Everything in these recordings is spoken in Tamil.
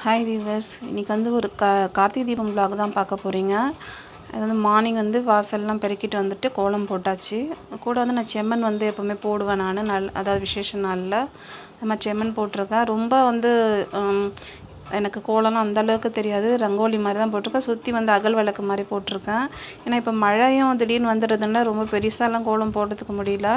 ஹாய் வீவர்ஸ் இன்றைக்கி வந்து ஒரு கா கார்த்திகை தீபம் vlog தான் பார்க்க போகிறீங்க அது வந்து மார்னிங் வந்து வாசல்லாம் பெருக்கிட்டு வந்துட்டு கோலம் போட்டாச்சு. கூட வந்து நான் செம்மண் வந்து எப்போவுமே போடுவேன் நான். நல் அதாவது விசேஷ நாளில். அது மாதிரி செம்மண் போட்டிருக்கேன். ரொம்ப வந்து எனக்கு கோலம்லாம் அந்தளவுக்கு தெரியாது. ரங்கோலி மாதிரி தான் போட்டிருக்கேன். சுற்றி வந்து அகல் விளக்கு மாதிரி போட்டிருக்கேன். ஏன்னா இப்போ மழையும் திடீர்னு வந்துடுறதுனால ரொம்ப பெருசாலாம் கோலம் போடுறதுக்கு முடியல.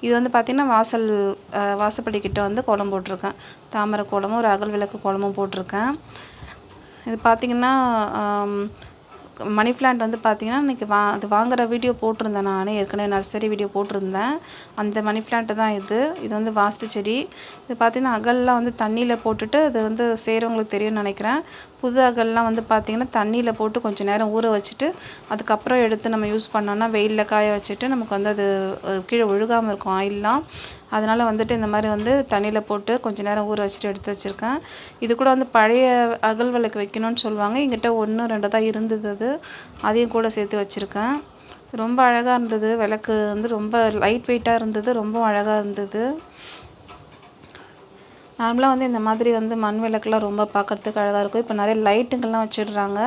இது வந்து பார்த்திங்கன்னா வாசல் அஹ், வாசப்படி கிட்ட வந்து கோலம் போட்டிருக்கேன். தாமரை கோலமும் ஒரு அகல் விளக்கு கோலமும் போட்டிருக்கேன். இது பார்த்திங்கன்னா மணி பிளான்ட் வந்து பார்த்திங்கன்னா இன்றைக்கி வா அது வாங்குகிற வீடியோ போட்டிருந்தேன் நான். ஏற்கனவே நர்சரி வீடியோ போட்டிருந்தேன். அந்த மணி பிளான்ட்டு தான் இது. இது வந்து வாஸ்து செடி. இது பார்த்திங்கன்னா அகல்லாம் வந்து தண்ணியில் போட்டுட்டு அது வந்து செய்கிறவங்களுக்கு தெரியும்னு நினைக்கிறேன். புது அகல்லாம் வந்து பார்த்திங்கன்னா தண்ணியில் போட்டு கொஞ்சம் நேரம் ஊற வச்சுட்டு அதுக்கப்புறம் எடுத்து நம்ம யூஸ் பண்ணோன்னா வெயிலில் காய வச்சுட்டு நமக்கு வந்து அது கீழே ஒழுகாமல் இருக்கும் ஆயிலெலாம். அதனால் வந்துட்டு இந்த மாதிரி வந்து தண்ணியில் போட்டு கொஞ்ச நேரம் ஊற வச்சுட்டு எடுத்து வச்சுருக்கேன். இது கூட வந்து பழைய அகல் விளக்கு வைக்கணும்னு சொல்லுவாங்க. எங்கிட்ட ஒன்று ரெண்டு தான் இருந்தது அது. அதையும் கூட சேர்த்து வச்சுருக்கேன். ரொம்ப அழகாக இருந்தது. விளக்கு வந்து ரொம்ப லைட் வெயிட்டாக இருந்தது. ரொம்ப அழகாக இருந்தது. நார்மலாக வந்து இந்த மாதிரி வந்து மண் விளக்குலாம் ரொம்ப பார்க்கறதுக்கு அழகாக இருக்கும். இப்போ நிறைய லைட்டுங்கள்லாம் வச்சிடுறாங்க.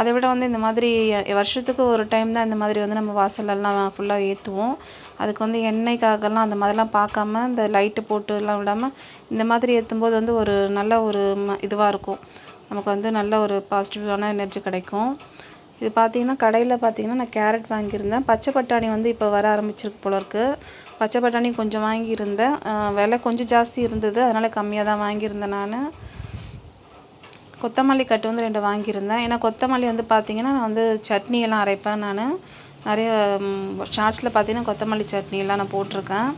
அதை விட வந்து இந்த மாதிரி வருஷத்துக்கு ஒரு டைம் தான் இந்த மாதிரி வந்து நம்ம வாசலெல்லாம் ஃபுல்லாக ஏற்றுவோம் அதுக்கு வந்து எண்ணெய்க்காகலாம் அந்த மாதிரிலாம் பார்க்காம இந்த லைட்டு போட்டு எல்லாம் விடாமல் இந்த மாதிரி ஏற்றும்போது வந்து ஒரு நல்ல ஒரு இதுவாக இருக்கும். நமக்கு வந்து நல்ல ஒரு பாசிட்டிவான எனர்ஜி கிடைக்கும். இது பார்த்தீங்கன்னா கடையில் பார்த்தீங்கன்னா நான் கேரட் வாங்கியிருந்தேன். பச்சை பட்டாணி வந்து இப்போ வர ஆரம்பிச்சிருக்கு போல இருக்குது பச்சை பட்டாணி கொஞ்சம் வாங்கியிருந்தேன். விலை கொஞ்சம் ஜாஸ்தி இருந்தது. அதனால் கம்மியாக தான் வாங்கியிருந்தேன் நான். கொத்தமல்லி கட்டு வந்து ரெண்டு வாங்கியிருந்தேன். ஏன்னா கொத்தமல்லி வந்து பார்த்தீங்கன்னா நான் வந்து சட்னியெல்லாம் அரைப்பேன் நான். நிறைய ஷார்ட்ஸில் பார்த்தீங்கன்னா கொத்தமல்லி சட்னியெல்லாம் நான் போட்டிருக்கேன்.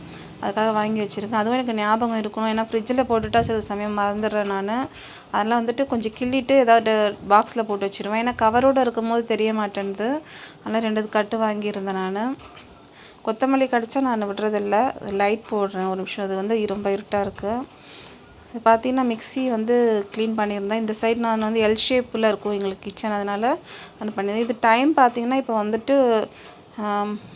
அதுக்காக வாங்கி வச்சுருக்கேன். அதுவும் எனக்கு ஞாபகம் இருக்கணும். ஏன்னா ஃப்ரிட்ஜில் போட்டுட்டா சில சமயம் மறந்துடுறேன் நான். அதெல்லாம் வந்துட்டு கொஞ்சம் கிள்ளிட்டு ஏதாவது பாக்ஸில் போட்டு வச்சுருவேன். ஏன்னா கவரோடு இருக்கும்போது தெரிய மாட்டேன்து அதனால் ரெண்டு கட்டு வாங்கியிருந்தேன் நான். கொத்தமல்லி கடித்தா நான் விடுறதில்ல. லைட் போடுறேன் ஒரு நிமிஷம். அது வந்து ரொம்ப இருட்டாக இருக்குது பார்த்தீங்கன்னா மிக்ஸி வந்து க்ளீன் பண்ணியிருந்தேன். இந்த சைடு நான் வந்து எல் ஷேப்பில் இருக்கும் எங்களுக்கு கிச்சன் அதனால் நான் பண்ணியிருந்தேன். இது டைம் பார்த்தீங்கன்னா இப்போ வந்துட்டு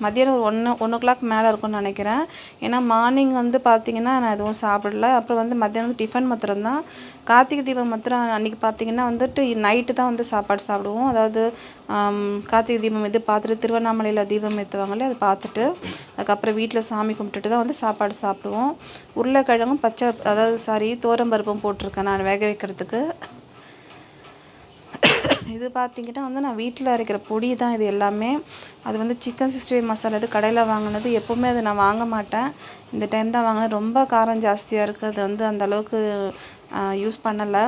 மதியானம் ஒரு ஒன்று ஒன் ஓ கிளாக் மேலே இருக்கும்னு நினைக்கிறேன். ஏன்னா மார்னிங் வந்து பார்த்திங்கன்னா நான் எதுவும் சாப்பிடல. அப்புறம் வந்து மத்தியானம் வந்து டிஃபன் மாத்திரம்தான். கார்த்திகை தீபம் மாத்திரம் அன்றைக்கி பார்த்தீங்கன்னா வந்துட்டு நைட்டு தான் வந்து சாப்பாடு சாப்பிடுவோம். அதாவது கார்த்திகை தீபம் இது பார்த்துட்டு திருவண்ணாமலையில் தீபம் ஏற்றுவாங்களே அதை பார்த்துட்டு அதுக்கப்புறம் வீட்டில் சாமி கும்பிட்டுட்டு தான் வந்து சாப்பாடு சாப்பிடுவோம். உருளைக்கிழங்கும் பச்சை அதாவது சாரி தோரம்பருப்பும் போட்டிருக்கேன் நான் வேக வைக்கிறதுக்கு. இது பார்த்தீங்கன்னா வந்து நான் வீட்டில் அரைக்கிற பொடி தான் இது எல்லாமே. அது வந்து சிக்கன் சிக்ஸ்டி மசாலா இது கடையில் வாங்கினது. எப்போவுமே அது நான் வாங்க மாட்டேன். இந்த டைம் தான் வாங்கினேன். ரொம்ப காரம் ஜாஸ்தியாக இருக்குது அது வந்து அந்த அளவுக்கு யூஸ் பண்ணலை.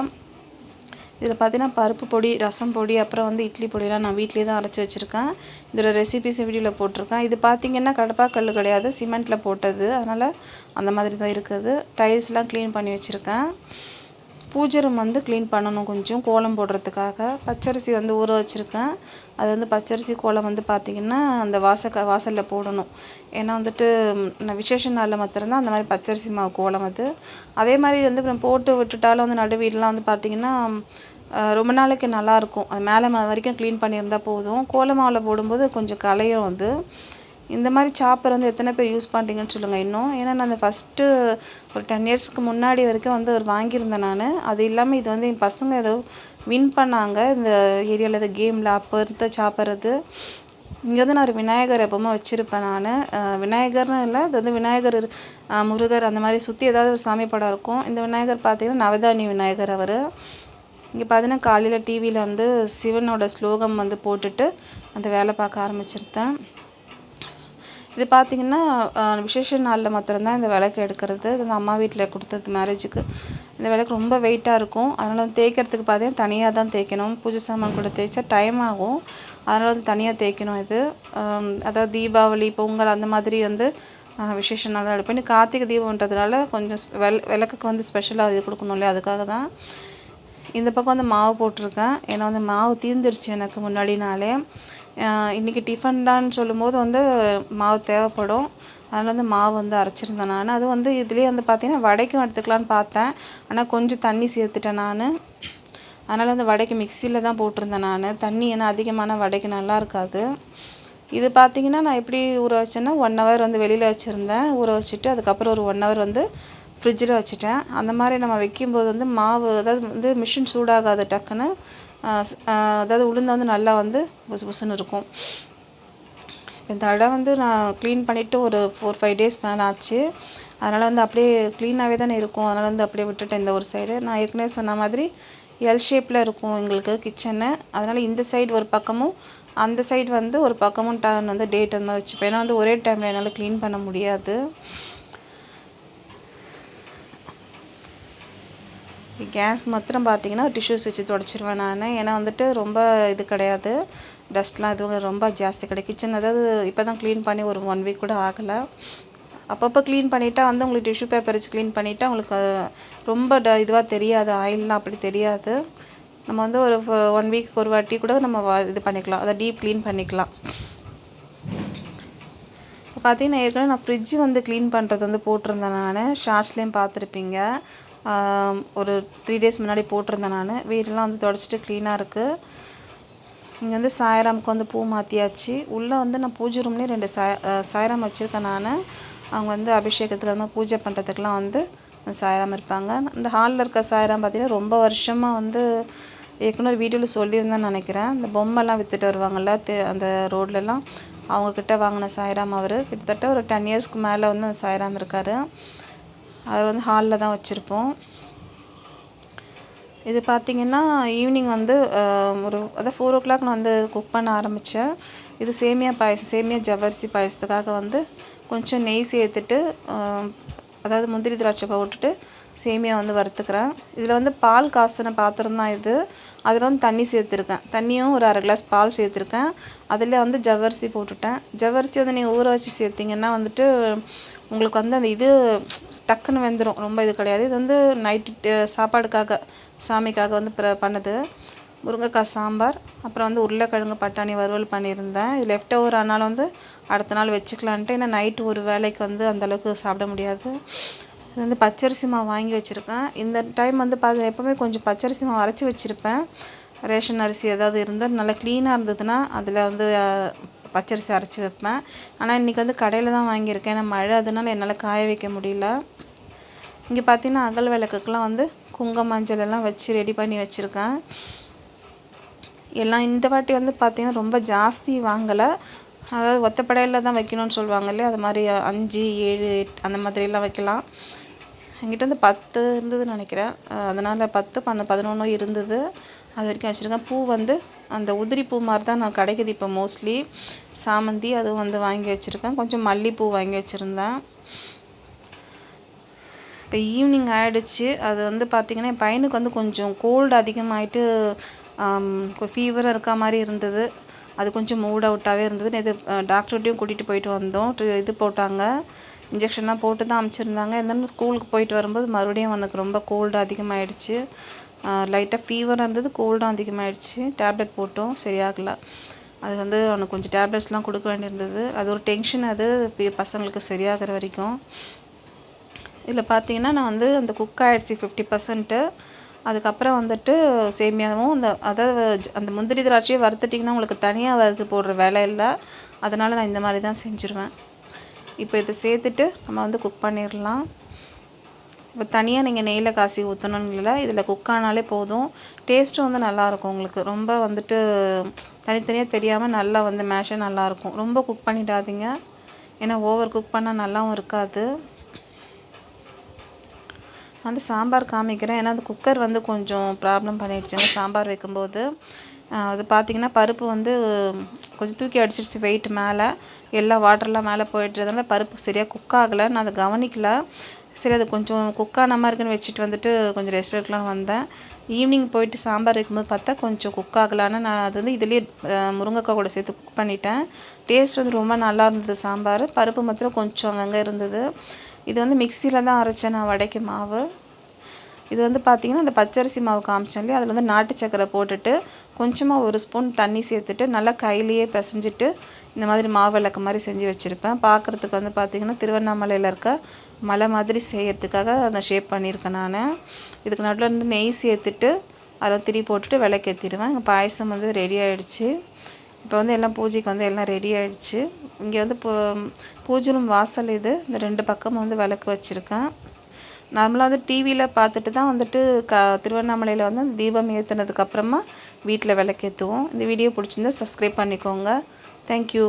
இதில் பார்த்தீங்கன்னா பருப்பு பொடி ரசம் பொடி அப்புறம் வந்து இட்லி பொடியெலாம் நான் வீட்லேயே தான் அரைச்சி வச்சுருக்கேன். இதோட ரெசிபிஸ் வீடியோவில் போட்டிருக்கேன். இது பார்த்திங்கன்னா கடப்பாக்கல் கிடையாது சிமெண்ட்டில் போட்டது. அதனால் அந்த மாதிரி தான் இருக்குது. டைல்ஸ்லாம் க்ளீன் பண்ணி வச்சுருக்கேன். பூஜை ரூம் வந்து க்ளீன் பண்ணணும் கொஞ்சம் கோலம் போடுறதுக்காக. பச்சரிசி வந்து ஊற வச்சுருக்கேன். அது வந்து பச்சரிசி கோலம் வந்து பார்த்திங்கன்னா அந்த வாசக்க வாசலில் போடணும். ஏன்னா வந்துட்டு நான் விசேஷ நாளில் மாத்திரம்தான் அந்த மாதிரி பச்சரிசி மாவு கோலம் அது. அதே மாதிரி வந்து அப்புறம் போட்டு விட்டுட்டாலும் வந்து நடு வீடெலாம் வந்து பார்த்திங்கன்னா ரொம்ப நாளைக்கு நல்லாயிருக்கும். அது மேலே வரைக்கும் க்ளீன் பண்ணியிருந்தால் போதும். கோலமாவில் போடும்போது கொஞ்சம் கலையும் வந்து இந்த மாதிரி சாப்பர் வந்து எத்தனை பேர் யூஸ் பண்ணுறீங்கன்னு சொல்லுங்கள் இன்னும். ஏன்னா நான் அந்த ஃபஸ்ட்டு ஒரு டென் இயர்ஸ்க்கு முன்னாடி வரைக்கும் வந்து ஒரு வாங்கியிருந்தேன் நான். அது இல்லாமல் இது வந்து என் பசங்க ஏதோ வின் பண்ணாங்க. இந்த ஏரியாவில் இந்த கேமில் அப்போ இருந்த சாப்பர் அது. இங்கே வந்து நான் ஒரு விநாயகர் எப்பவுமே வச்சுருப்பேன் நான். விநாயகர்னு இல்லை அது வந்து விநாயகர் முருகர் அந்த மாதிரி சுற்றி ஏதாவது ஒரு சாமி படம் இருக்கும். இந்த விநாயகர் பார்த்தீங்கன்னா நவதானி விநாயகர் அவர். இங்கே பார்த்தீங்கன்னா காலையில் டிவியில் வந்து சிவனோட ஸ்லோகம் வந்து போட்டுட்டு அந்த வேலை பார்க்க ஆரம்பிச்சிருந்தேன் இது பார்த்தீங்கன்னா விசேஷ நாளில் மாத்திரம்தான் இந்த விளக்கு எடுக்கிறது. இது வந்து அம்மா வீட்டில் கொடுத்தது மேரேஜுக்கு இந்த விளக்கு ரொம்ப வெயிட்டாக இருக்கும். அதனால் வந்து தேய்க்கிறதுக்கு பார்த்தீங்கன்னா தனியாக தான் தேய்க்கணும். பூஜை சாமான் கூட தேய்ச்சா டைம் ஆகும். அதனால் வந்து தனியாக தேய்க்கணும் இது. அதாவது தீபாவளி பொங்கல் அந்த மாதிரி வந்து விசேஷ நாள் தான் எடுப்பேன் இன்னும் கார்த்திகை தீபம்ன்றதுனால கொஞ்சம் வெள் விளக்குக்கு வந்து ஸ்பெஷலாக இது கொடுக்கணும் இல்லையா? அதுக்காக தான். இந்த பக்கம் வந்து மாவு போட்டிருக்கேன். ஏன்னா வந்து மாவு தீர்ந்துருச்சு எனக்கு முன்னாடி நாளே. இன்றைக்கி டிஃபன் தான் சொல்லும்போது வந்து மாவு தேவைப்படும். அதனால் வந்து மாவு வந்து அரைச்சிருந்தேன் நான். அது வந்து இதுலேயே வந்து பார்த்தீங்கன்னா வடைக்கும் எடுத்துக்கலான்னு பார்த்தேன். ஆனால் கொஞ்சம் தண்ணி சேர்த்துட்டேன் நான். அதனால் வந்து வடைக்கு மிக்சியில் தான் போட்டிருந்தேன் நான். தண்ணி ஏன்னா அதிகமான வடைக்கு நல்லா இருக்காது. இது பார்த்திங்கன்னா நான் எப்படி ஊற வச்சேன்னா ஒன் ஹவர் வந்து வெளியில் வச்சுருந்தேன். ஊற வச்சுட்டு அதுக்கப்புறம் ஒரு ஒன் ஹவர் வந்து ஃப்ரிட்ஜில் வச்சுட்டேன். அந்த மாதிரி நம்ம வைக்கும்போது வந்து மாவு அதாவது வந்து மிஷின் சூடாகாது டக்குன்னு. அதாவது உளுந்து வந்து நல்லா வந்து புசு புசுன்னு இருக்கும். இந்த இடம் வந்து நான் க்ளீன் பண்ணிவிட்டு ஒரு ஃபோர் ஃபைவ் டேஸ் மேலே ஆச்சு. அதனால் வந்து அப்படியே க்ளீனாகவே தானே இருக்கும். அதனால் வந்து அப்படியே விட்டுட்டேன் இந்த ஒரு சைடு நான் ஏற்கனவே சொன்ன மாதிரி எல் ஷேப்பில் இருக்கும் எங்களுக்கு கிச்சனு அதனால் இந்த சைடு ஒரு பக்கமும் அந்த சைடு வந்து ஒரு பக்கமும் டர்ன் வந்து டேட் வந்து வச்சுப்பேன். ஏன்னா வந்து ஒரே டைமில் என்னால் க்ளீன் பண்ண முடியாது. கேஸ் மாத்திரம் பார்த்தீங்கன்னா டிஷ்யூஸ் வச்சு தொடச்சிருவேன் நான். ஏன்னா வந்துட்டு ரொம்ப இது கிடையாது. டஸ்ட்லாம் எதுவும் ரொம்ப ஜாஸ்தி கிடையாது. கிச்சன் அதாவது இப்போ தான் க்ளீன் பண்ணி ஒரு ஒன் வீக் கூட ஆகலை. அப்பப்போ க்ளீன் பண்ணிட்டா வந்து உங்களுக்கு டிஷ்யூ பேப்பர் வச்சு க்ளீன் பண்ணிட்டா உங்களுக்கு ரொம்ப ட இதுவாக தெரியாது. ஆயில்லாம் அப்படி தெரியாது. நம்ம வந்து ஒரு ஒன் வீக் ஒரு வாட்டி கூட நம்ம இது பண்ணிக்கலாம். அதை டீப் க்ளீன் பண்ணிக்கலாம். இப்போ பார்த்தீங்கன்னா ஏற்கனவே நான் ஃப்ரிட்ஜ் வந்து க்ளீன் பண்ணுறது வந்து போட்டிருந்தேன் நான். ஷார்ட்ஸ்லேயும் பார்த்துருப்பீங்க. ஒரு த்ரீ டேஸ் முன்னாடி போட்டிருந்தேன் நான். வீடெல்லாம் வந்து தொடச்சிட்டு க்ளீனாக இருக்குது இங்கே வந்து சாயராமுக்கு வந்து பூ மாற்றியாச்சு உள்ளே வந்து நான் பூஜை ரூம்லேயும் ரெண்டு சாய் சாயராம் வச்சுருக்கேன் நான். அவங்க வந்து அபிஷேகத்தில் வந்து பூஜை பண்ணுறதுக்கெலாம் வந்து சாயராம் இருப்பாங்க. இந்த ஹாலில் இருக்க சாயராம் பார்த்திங்கன்னா ரொம்ப வருஷமாக வந்து ஏற்கனவே வீடியோவில் சொல்லியிருந்தேன்னு நினைக்கிறேன். இந்த பொம்மைலாம் விற்றுட்டு வருவாங்கள்ல அந்த ரோட்லலாம். அவங்கக்கிட்ட வாங்கின சாய்ராம் அவர். கிட்டத்தட்ட ஒரு டென் இயர்ஸ்க்கு மேலே வந்து அந்த சாய்ராம் இருக்கார். அது வந்து ஹாலில் தான் வச்சுருப்போம். இது பார்த்திங்கன்னா ஈவினிங் வந்து ஒரு அதாவது ஃபோர் ஓ கிளாக் நான் வந்து குக் பண்ண ஆரம்பித்தேன் இது சேமியா பாயசம் சேமியா ஜவ்வரிசி பாயசத்துக்காக வந்து கொஞ்சம் நெய் சேர்த்துட்டு அதாவது முந்திரி திராட்சை போட்டுட்டு சேமியா வந்து வறுத்துக்கிறேன். இதில் வந்து பால் காசின பாத்திரம் தான் இது. அதில் வந்து தண்ணி சேர்த்துருக்கேன். தண்ணியும் ஒரு அரை கிளாஸ் பால் சேர்த்துருக்கேன். அதில் வந்து ஜவ்வரிசி போட்டுட்டேன். ஜவ்வரிசி வந்து நீங்கள் ஊற வச்சு சேர்த்திங்கன்னா வந்துட்டு உங்களுக்கு வந்து அந்த இது டக்குன்னு வெந்துடும் ரொம்ப இது கிடையாது. இது வந்து நைட்டு சாப்பாடுக்காக சாமிக்காக வந்து பண்ணது. முருங்கைக்காய் சாம்பார் அப்புறம் வந்து உருளைக்கிழங்கு பட்டாணி வறுவல் பண்ணியிருந்தேன். இது லெஃப்ட் ஓவர் ஆனாலும் வந்து அடுத்த நாள் வச்சுக்கலான்ட்டு. ஏன்னா நைட்டு ஒரு வேலைக்கு வந்து அந்தளவுக்கு சாப்பிட முடியாது. இது வந்து பச்சரிசி மாவு வாங்கி வச்சுருக்கேன். இந்த டைம் வந்து பார்த்து எப்போவுமே கொஞ்சம் பச்சரிசி மாவு அரைச்சி வச்சுருப்பேன். ரேஷன் அரிசி ஏதாவது இருந்தால் நல்லா க்ளீனாக இருந்ததுன்னா அதில் வந்து பச்சரிசி அரைச்சி வைப்பேன். ஆனால் இன்றைக்கி வந்து கடையில் தான் வாங்கியிருக்கேன். ஏன்னா மழை அதனால் என்னால் காய வைக்க முடியல. இங்கே பார்த்தீங்கன்னா அகல் விளக்குக்கெலாம் வந்து குங்கும மஞ்சள் எல்லாம் வச்சு ரெடி பண்ணி வச்சுருக்கேன். எல்லாம் இந்த வாட்டி வந்து பார்த்திங்கன்னா ரொம்ப ஜாஸ்தி வாங்கலை. அதாவது ஒத்தப்படையில் தான் வைக்கணும்னு சொல்லுவாங்க இல்லையா? அது மாதிரி அஞ்சு ஏழு அந்த மாதிரிலாம் வைக்கலாம். என்கிட்ட வந்து பத்து இருந்ததுன்னு நினைக்கிறேன். அதனால் பத்து பண்ண பதினொன்று இருந்தது. அது வரைக்கும் வச்சுருக்கேன். பூ வந்து அந்த உதிரி பூ மாதிரி தான் நான் கிடைக்கிது இப்போ மோஸ்ட்லி சாமந்தி அதுவும் வந்து வாங்கி வச்சுருக்கேன். கொஞ்சம் மல்லிகைப்பூ வாங்கி வச்சுருந்தேன். இப்போ ஈவினிங் ஆகிடுச்சு அது வந்து பார்த்திங்கன்னா என் பையனுக்கு வந்து கொஞ்சம் கோல்டு அதிகமாகிட்டு ஃபீவராக இருக்க மாதிரி இருந்தது. அது கொஞ்சம் மூட் அவுட்டாகவே இருந்தது. இது டாக்டர்கிட்டையும் கூட்டிகிட்டு போயிட்டு வந்தோம். இது போட்டாங்க. இன்ஜெக்ஷன்லாம் போட்டு தான் அமுச்சிருந்தாங்க. இருந்தாலும் ஸ்கூலுக்கு போயிட்டு வரும்போது மறுபடியும் அவனுக்கு ரொம்ப கோல்டு அதிகமாகிடுச்சு லைட்டாக ஃபீவராக இருந்தது கோல்டும் அதிகமாகிடுச்சு டேப்லெட் போட்டோம் சரியாகல. அது வந்து அவனுக்கு கொஞ்சம் டேப்லெட்ஸ்லாம் கொடுக்க வேண்டியிருந்தது. அது ஒரு டென்ஷன் அது பசங்களுக்கு சரியாகிற வரைக்கும். இதில் பார்த்தீங்கன்னா நான் வந்து அந்த குக் ஆகிடுச்சி ஃபிஃப்டி பர்சன்ட்டு அதுக்கப்புறம் வந்துட்டு சேமியாவும் அந்த அதாவது அந்த முந்திரி திராட்சையை வறுத்துட்டிங்கன்னா உங்களுக்கு தனியாக வறுத்து போடுற வேலை இல்லை. அதனால் நான் இந்த மாதிரி தான் செஞ்சுருவேன். இப்போ இதை சேர்த்துட்டு நம்ம வந்து குக் பண்ணிடலாம். இப்போ தனியாக நீங்கள் நெய்யில் காசி ஊற்றணுன்னு இல்லை இதில் குக் ஆனாலே போதும். டேஸ்ட்டும் வந்து நல்லாயிருக்கும் உங்களுக்கு. ரொம்ப வந்துட்டு தனித்தனியாக தெரியாமல் நல்லா வந்து மேஷாக நல்லாயிருக்கும் ரொம்ப குக் பண்ணிடாதீங்க. ஏன்னா ஓவர் குக் பண்ணால் நல்லாவும் இருக்காது. வந்து சாம்பார் காமிக்கிறேன். ஏன்னா அந்த குக்கர் வந்து கொஞ்சம் ப்ராப்ளம் பண்ணிடுச்சுங்க சாம்பார் வைக்கும்போது. அது பார்த்திங்கன்னா பருப்பு வந்து கொஞ்சம் தூக்கி அடிச்சிடுச்சு வெயிட் மேலே. எல்லா வாட்டர்லாம் மேலே போயிட்டுறதுனால பருப்பு சரியாக குக் ஆகலை நான் அதை கவனிக்கல. சரி அது கொஞ்சம் குக்கான மாதிரி இருக்குன்னு வச்சுட்டு வந்துட்டு கொஞ்சம் ரெஸ்ட் எடுக்கலாம்னு வந்தேன். ஈவினிங் போயிட்டு சாம்பார் வைக்கும்போது பார்த்தா கொஞ்சம் குக் ஆகலான்னு நான் அது வந்து இதுலேயே முருங்கைக்காய் கூட சேர்த்து குக் பண்ணிட்டேன். டேஸ்ட் வந்து ரொம்ப நல்லா இருந்தது சாம்பார். பருப்பு மாத்திரம் கொஞ்சம் அங்கங்கே இருந்தது. இது வந்து மிக்சியில் தான் அரைச்சேன் நான் வடைக்கு மாவு. இது வந்து பார்த்திங்கன்னா அந்த பச்சரிசி மாவு காமிச்சேன் இல்லையா? அதில் வந்து நாட்டு சக்கரை போட்டுட்டு கொஞ்சமாக ஒரு ஸ்பூன் தண்ணி சேர்த்துட்டு நல்லா கையிலேயே பிசைஞ்சிட்டு இந்த மாதிரி மாவு விளக்கு மாதிரி செஞ்சு வச்சுருப்பேன். பார்க்குறதுக்கு வந்து பார்த்திங்கன்னா திருவண்ணாமலையில் இருக்க மலை மாதிரி செய்கிறதுக்காக அந்த ஷேப் பண்ணியிருக்கேன் நான். இதுக்கு நடுவில் இருந்து நெய் சேர்த்துட்டு அதில் திரி போட்டுட்டு விளக்கேற்றிடுவேன் இங்கே பாயசம் வந்து ரெடி ஆகிடுச்சு இப்போ வந்து எல்லாம் பூஜைக்கு வந்து எல்லாம் ரெடி ஆகிடுச்சு இங்கே வந்து பூ பூஜை ரூம் வாசல் இது. இந்த ரெண்டு பக்கமும் வந்து விளக்கு வச்சுருக்கேன். நார்மலாக வந்து டிவியில் பார்த்துட்டு தான் வந்துட்டு க திருவண்ணாமலையில் வந்து தீபம் ஏற்றுனதுக்கப்புறமா வீட்டில் விளக்கேற்றுவோம் இந்த வீடியோ பிடிச்சிருந்தா சப்ஸ்கிரைப் பண்ணிக்கோங்க. தேங்க்யூ